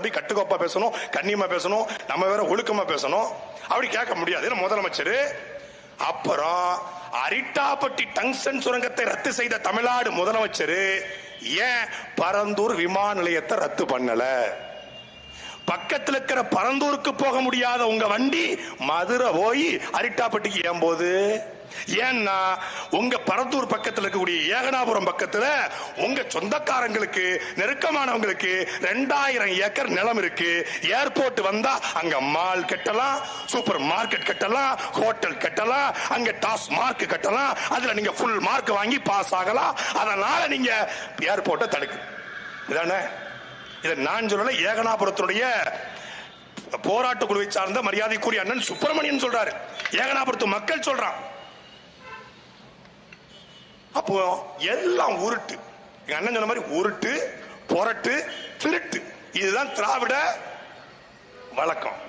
அப்படி கட்டுக்கோப்பா பேசணும் கண்ணியமா பேசணும் நம்ம வேற ஒழுக்கமா பேசணும். அப்படி கேட்க முடியாது. ஏன்னா முதலமைச்சர். அப்புறம் அரிட்டாப்பட்டி டங்ஸ்டன் சுரங்கத்தை ரத்து செய்த தமிழ்நாடு முதலமைச்சர் ஏன் பரந்தூர் விமான நிலையத்தை ரத்து பண்ணல? பக்கத்தில் இருக்கிற பரந்தூருக்கு போக முடியாத உங்க வண்டி மதுரை போய் அரிட்டாப்பட்டிக்கு ஏன் போகுது ஏன்னா உங்க பரத்தூர் பக்கத்தில் இருக்கக்கூடிய ஏகனாபுரம் பக்கத்துல உங்க சொந்தக்காரங்களுக்கு நெருக்கமானவங்களுக்கு ரெண்டாயிரம் ஏக்கர் நிலம் இருக்கு. ஏர்போர்ட் வந்தா அங்க மால் கட்டலாம் சூப்பர் மார்க்கெட் கட்டலாம் ஹோட்டல் கட்டலாம் அங்க டாஸ் மார்க் கட்டலாம் அதுல நீங்க ஃபுல் மார்க் வாங்கி பாஸ் ஆகலாம். அதனால நீங்க ஏர்போர்ட்டை தடுக்கு. இதானே? இதை நான் சொல்லல ஏகனாபுரத்துடைய போராட்ட குழுவை சார்ந்த மரியாதைக்குரிய அண்ணன் சுப்பிரமணியன் சொல்றாரு. ஏகனாபுரத்து மக்கள் சொல்றான். அப்போ எல்லாம் உருட்டு. எங்க அண்ணன் சொன்ன மாதிரி உருட்டு புரட்டு திருட்டு. இதுதான் திராவிட வழக்கம்.